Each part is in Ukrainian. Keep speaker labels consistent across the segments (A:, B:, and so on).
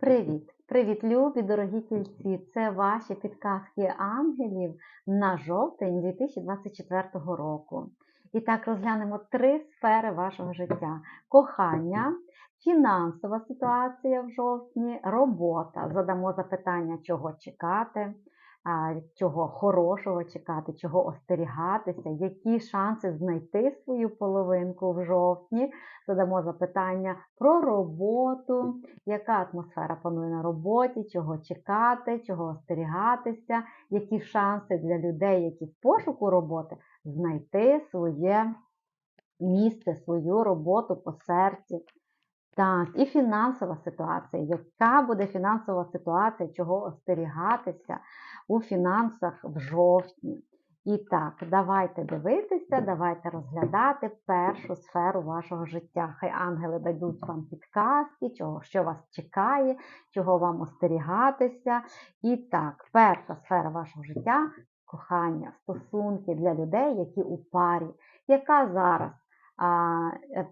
A: Привіт! Привіт, любі, дорогі тільці! Це ваші підказки ангелів на жовтень 2024 року. І так розглянемо три сфери вашого життя: кохання, фінансова ситуація в жовтні, робота. Задамо запитання, чого чекати, чого хорошого чекати, чого остерігатися, які шанси знайти свою половинку в жовтні. Задамо запитання про роботу, яка атмосфера панує на роботі, чого чекати, чого остерігатися, які шанси для людей, які в пошуку роботи, знайти своє місце, свою роботу по серці. Так, і фінансова ситуація. Яка буде фінансова ситуація, чого остерігатися у фінансах в жовтні? І так, давайте дивитися, давайте розглядати першу сферу вашого життя. Хай ангели дадуть вам підказки, чого, що вас чекає, чого вам остерігатися. І так, перша сфера вашого життя кохання, стосунки для людей, які у парі, яка зараз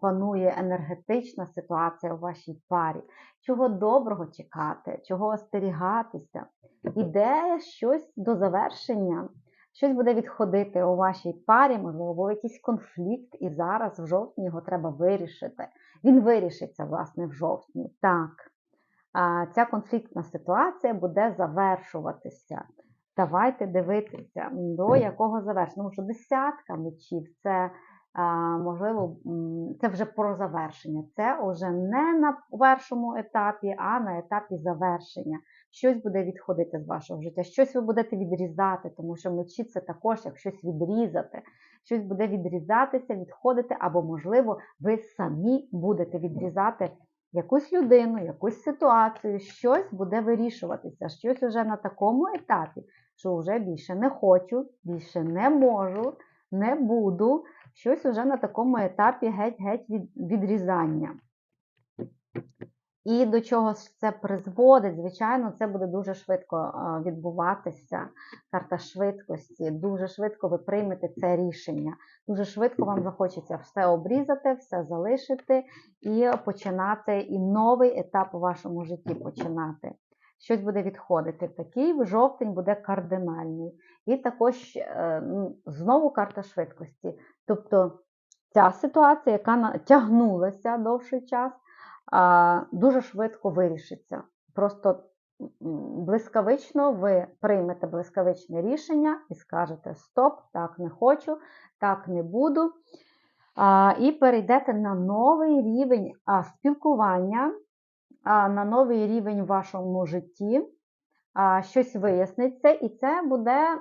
A: панує енергетична ситуація у вашій парі, чого доброго чекати, чого остерігатися. Іде щось до завершення, щось буде відходити у вашій парі, можливо, якийсь конфлікт, і зараз в жовтні його треба вирішити. Він вирішиться, власне, в жовтні. Так, ця конфліктна ситуація буде завершуватися. Давайте дивитися, до якого завершення. Тому що десятка мечів це можливо, це вже про завершення. Це вже не на першому етапі, а на етапі завершення. Щось буде відходити з вашого життя, щось ви будете відрізати, тому що мечі це також як щось відрізати. Щось буде відрізатися, відходити, або, можливо, ви самі будете відрізати якусь людину, якусь ситуацію, щось буде вирішуватися, щось уже на такому етапі, що вже більше не хочу, більше не можу, не буду щось уже на такому етапі геть-геть від, відрізання. І до чого це призводить, звичайно, це буде дуже швидко відбуватися, карта швидкості. Дуже швидко ви приймете це рішення. Дуже швидко вам захочеться все обрізати, все залишити і починати і новий етап у вашому житті починати. Щось буде відходити. Такий жовтень буде кардинальний. І також е, знову карта швидкості. Тобто ця ситуація, яка тягнулася довший час, дуже швидко вирішиться. Просто блискавично ви приймете блискавичне рішення і скажете Стоп, так не хочу, так не буду. І перейдете на новий рівень спілкування, на новий рівень в вашому житті щось виясниться, і це буде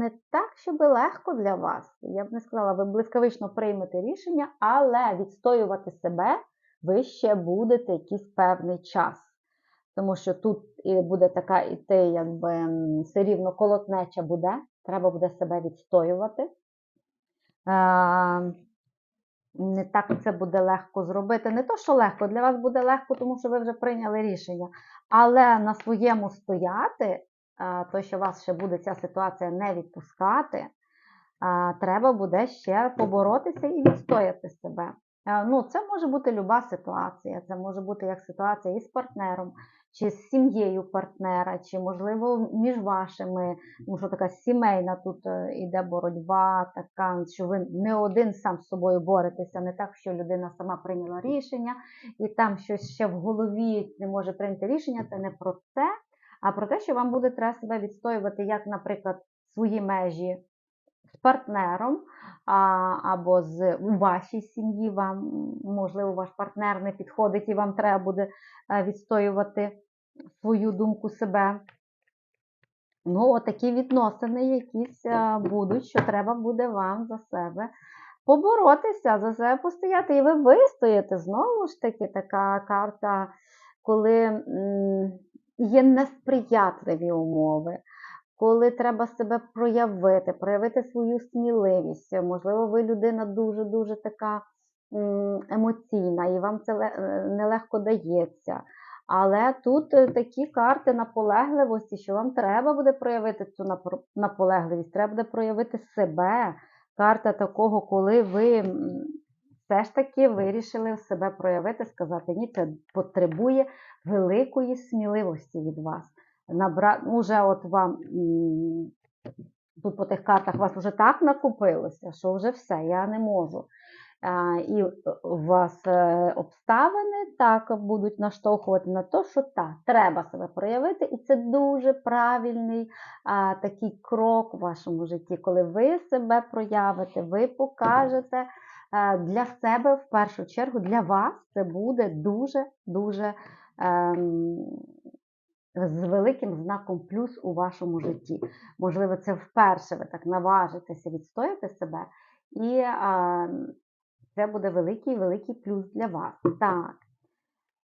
A: не так, щоб легко для вас. Я б не сказала, ви блискавично приймете рішення, але відстоювати себе ви ще будете якийсь певний час. Тому що тут буде така іти, якби все рівно колотнеча буде, треба буде себе відстоювати. Не так це буде легко зробити. Не то, що легко, для вас буде легко, тому що ви вже прийняли рішення. Але на своєму стояти, то, що вас ще буде ця ситуація не відпускати, треба буде ще поборотися і відстояти себе. Ну, Це може бути люба ситуація. Це може бути як ситуація із партнером, чи з сім'єю партнера, чи, можливо, між вашими, тому що така сімейна тут е, боротьба, така, що ви не один сам з собою боретеся, не так, що людина сама прийняла рішення, і там щось ще в голові не може прийняти рішення. Це не про це, а про те, що вам буде треба себе відстоювати, як, наприклад, свої межі партнером або з у вашій сім'ї, вам, можливо, ваш партнер не підходить і вам треба буде е, відстоювати свою думку себе. Ну, отакі відносини якісь е, будуть, що треба буде вам за себе поборотися, за себе постояти. І ви вистоїте. Знову ж таки, така карта, коли є несприятливі умови коли треба себе проявити, проявити свою сміливість. Можливо, ви людина дуже-дуже така емоційна, і вам це е, нелегко дається. Але тут е, такі карти наполегливості, що вам треба буде проявити цю наполегливість, треба буде проявити себе. Карта такого, коли ви все ж таки вирішили себе проявити, сказати, ні, це потребує великої сміливості від вас. Набра... Уже от вам тут по тих картах вас вже так накопилося, що вже все, я не можу. І у вас е, обставини так будуть наштовхувати на те, що так, треба себе проявити, і це дуже правильний а, такий крок у вашому житті, коли ви себе проявите, ви покажете е, для себе в першу чергу, для вас це буде дуже-дуже з великим знаком плюс у вашому житті. Можливо, це вперше ви так наважитеся відстояти себе, і а, це буде великий великий плюс для вас. Так.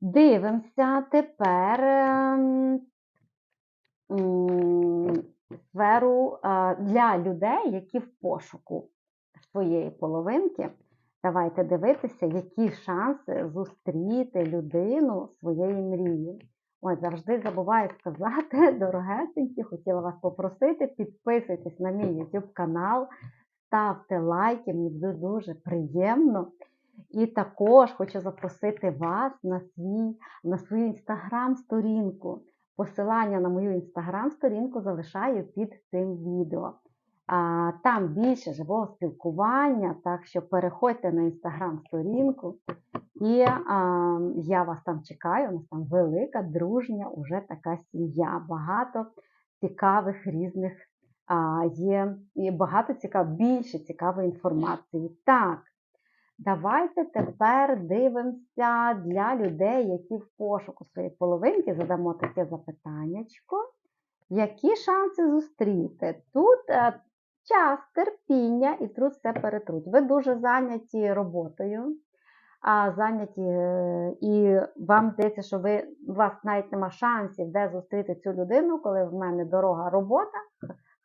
A: Дивимося тепер ем, сферу для людей, які в пошуку своєї половинки. Давайте дивитися, які шанси зустріти людину своєї мрії. Ось, завжди забуваю сказати, дорогесенькі, хотіла вас попросити, підписуйтесь на мій YouTube канал, ставте лайки, мені буде дуже приємно. І також хочу запросити вас на, свій, на свою інстаграм-сторінку. Посилання на мою інстаграм-сторінку залишаю під цим відео. Там більше живого спілкування, так що переходьте на інстаграм-сторінку, і я вас там чекаю. У нас там велика, дружня, уже така сім'я. Багато цікавих різних є, і багато цікавих, більше цікавої інформації. Так, давайте тепер дивимося для людей, які в пошуку своєї половинки задамо таке запитаннячко. Які шанси зустріти? Тут е, час, терпіння і труд все перетруть. Ви дуже зайняті роботою, а зайняті, е, і вам здається, що ви, у вас навіть нема шансів, де зустріти цю людину, коли в мене дорога робота,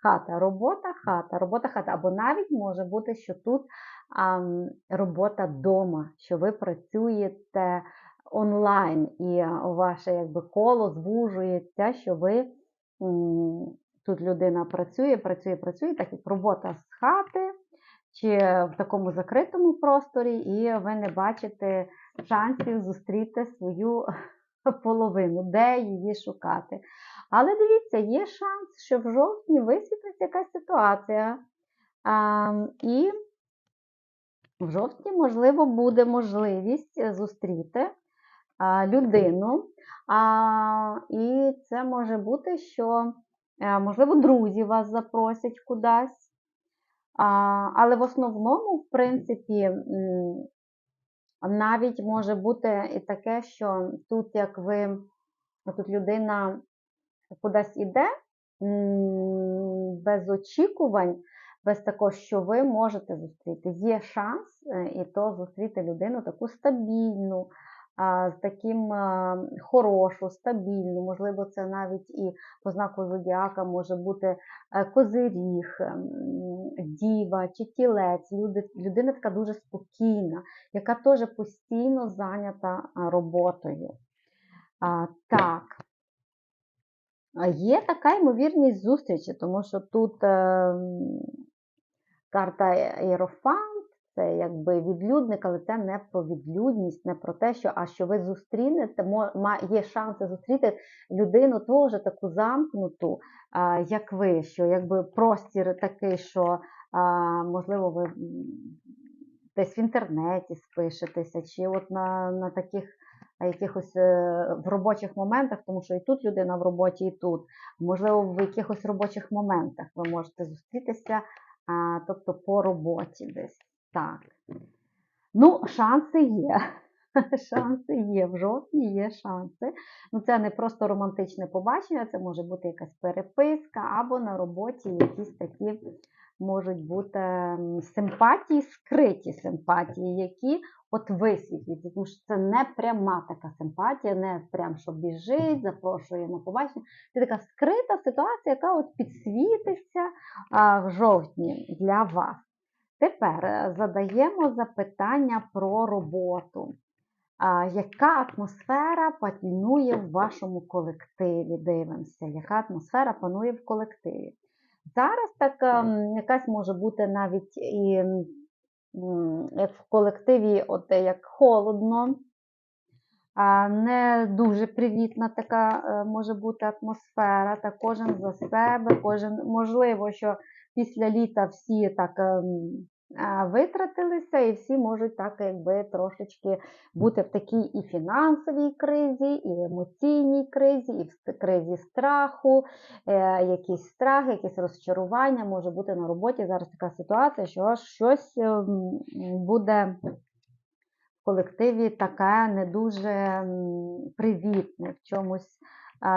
A: хата, робота, хата, робота, хата. Або навіть може бути, що тут а, робота вдома, що ви працюєте онлайн, і ваше якби, коло звужується, що ви. Тут людина працює, працює, працює, так як робота з хати чи в такому закритому просторі, і ви не бачите шансів зустріти свою половину, де її шукати. Але дивіться, є шанс, що в жовтні висвітлиться якась ситуація. А, І в жовтні, можливо, буде можливість зустріти а, людину. А, І це може бути, що. Е, можливо, друзі вас запросять кудись. Але в основному, в принципі, навіть може бути і таке, що тут, як ви, тут людина кудись іде, без очікувань, без такого, що ви можете зустріти. Є шанс е, і то зустріти людину таку стабільну, з таким хорошу, стабільну, можливо, це навіть і по знаку зодіака може бути е, козиріг, діва чи тілець, людина така дуже спокійна, яка теж постійно зайнята роботою. Так. Є така ймовірність зустрічі, тому що тут ем, карта Єрофант, це якби відлюдник, але це не про відлюдність, не про те, що а що ви зустрінете, є шанси зустріти людину теж таку замкнуту, як ви, що якби простір такий, що можливо ви десь в інтернеті спишетеся, чи от на на таких якихось е, в робочих моментах, тому що і тут людина в роботі, і тут. Можливо, в якихось робочих моментах ви можете зустрітися, тобто по роботі десь. Так. Ну, шанси є. Шанси є, в жовтні є шанси. Ну, Це не просто романтичне побачення, це може бути якась переписка, або на роботі якісь такі можуть бути симпатії, скриті симпатії, які от висвітлюють. Тому що це не пряма така симпатія, не прям що біжить, запрошує на побачення. Це така скрита ситуація, яка от підсвітиться в жовтні для вас. Тепер е, задаємо запитання про роботу. Яка атмосфера панує в вашому колективі? Дивимося, яка атмосфера панує в колективі? Зараз так ем, якась може бути навіть і як в колективі, от е, як холодно, не дуже привітна така е, може бути атмосфера, та кожен за себе, кожен, можливо, що після літа всі так ем, витратилися, і всі можуть так якби трошечки бути в такій і фінансовій кризі, і емоційній кризі, і в кризі страху, е, якийсь страх, якесь розчарування може бути на роботі. Зараз така ситуація, що щось ем, буде колективі таке не дуже привітне, в чомусь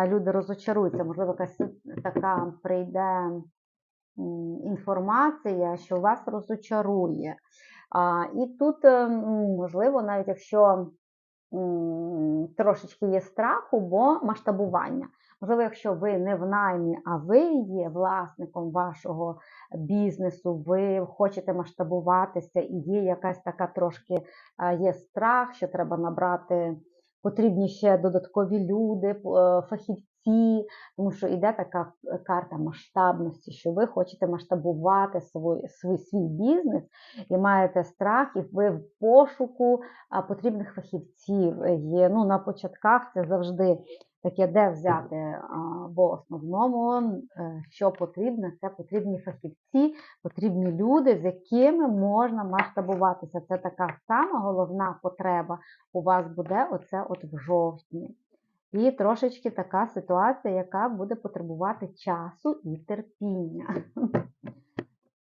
A: люди розочаруються. Можливо, якась така прийде інформація, що вас розочарує. І тут, е, можливо, навіть якщо трошечки є страху, бо масштабування. Можливо, якщо ви не в наймі, а ви є власником вашого бізнесу, ви хочете масштабуватися, і є якась така трошки є страх, що треба набрати потрібні ще додаткові люди, е, фахівці, тому що йде така е, карта масштабності, що ви хочете масштабувати свій, свій, свій бізнес і маєте страх, і ви в пошуку потрібних фахівців. Е, Є, ну, на початках це завжди таке, де взяти, бо в основному, е, що потрібно, це потрібні фахівці, потрібні люди, з якими можна масштабуватися. Це така сама головна потреба у вас буде оце от в жовтні. І трошечки така ситуація, яка буде потребувати часу і терпіння.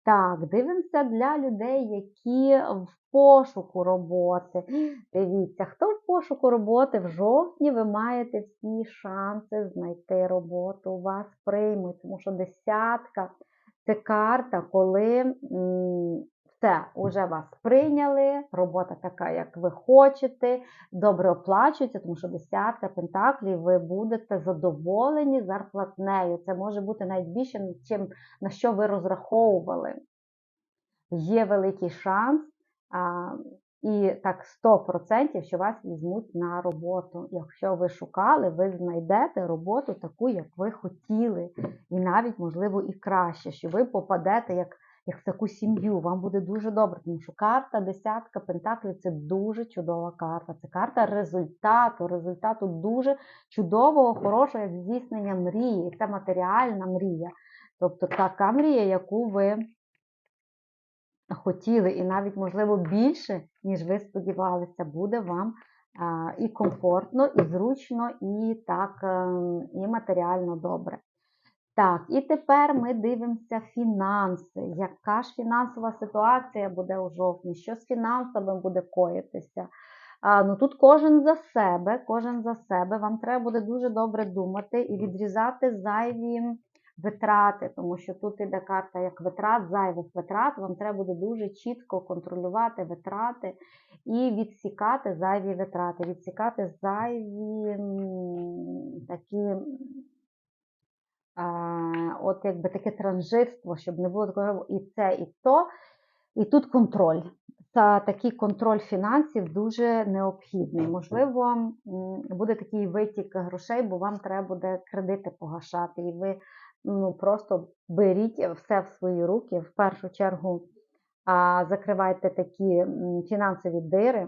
A: Так, дивимося для людей, які в пошуку роботи. Дивіться, хто в пошуку роботи в жовтні ви маєте всі шанси знайти роботу, вас приймуть, тому що десятка це карта, коли все, вже вас прийняли, робота така, як ви хочете, добре оплачується, тому що десятка пентаклів, ви будете задоволені зарплатнею. Це може бути навіть чим на що ви розраховували. Є великий шанс, а, і так 100%, що вас візьмуть на роботу. Якщо ви шукали, ви знайдете роботу таку, як ви хотіли, і навіть, можливо, і краще, що ви попадете як, як в таку сім'ю. Вам буде дуже добре, тому що карта десятка пентаклів це дуже чудова карта. Це карта результату, результату дуже чудового, хорошого, здійснення мрії. Це матеріальна мрія. Тобто така мрія, яку ви хотіли, і навіть, можливо, більше, ніж ви сподівалися, буде вам і комфортно, і зручно, і так, ем, і матеріально добре. Так, і тепер ми дивимося фінанси. Яка ж фінансова ситуація буде у жовтні? Що з фінансами буде коїтися? А, ну тут кожен за себе, кожен за себе. Вам треба буде дуже добре думати і відрізати зайві витрати, тому що тут іде карта як витрат, зайвих витрат. Вам треба буде дуже чітко контролювати витрати і відсікати зайві витрати, відсікати зайві такі. От якби таке транжирство, щоб не було такого і це, і то. І тут контроль. Та такий контроль фінансів дуже необхідний. Можливо, буде такий витік грошей, бо вам треба буде кредити погашати. І ви ну, просто беріть все в свої руки. В першу чергу закривайте такі фінансові дири,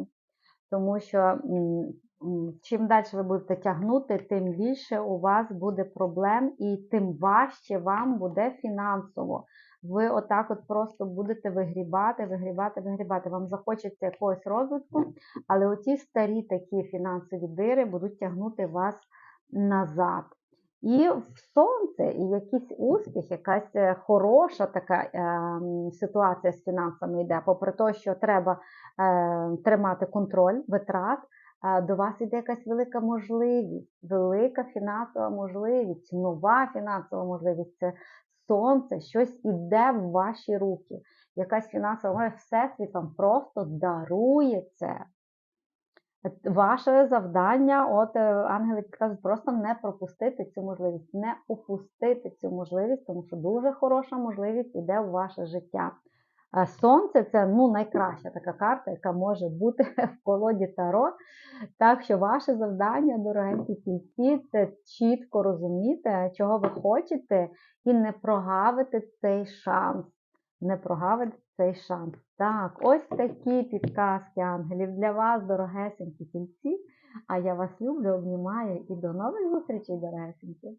A: тому що чим далі ви будете тягнути, тим більше у вас буде проблем і тим важче вам буде фінансово. Ви отак от просто будете вигрібати, вигрібати, вигрібати. Вам захочеться якогось розвитку, але оті старі такі фінансові дири будуть тягнути вас назад. І в сонце, і якийсь успіх, якась е, хороша така е, ситуація з фінансами йде, попри те, що треба е, тримати контроль витрат, до вас йде якась велика можливість, велика фінансова можливість, нова фінансова можливість. Це сонце, щось іде в ваші руки. Якась фінансова можливість, всесвіт вам просто дарує це. Ваше завдання, от е, ангели підказують, просто не пропустити цю можливість, не упустити цю можливість, тому що дуже хороша можливість йде в ваше життя. А Сонце це ну, найкраща така карта, яка може бути в колоді Таро. Так що ваше завдання, дорогенькі кільці, це чітко розуміти, чого ви хочете, і не прогавити цей шанс. Не прогавити цей шанс. Так, ось такі підказки ангелів для вас, дорогесенькі тільці. А я вас люблю, обнімаю і до нових зустрічей, дорогесенькі.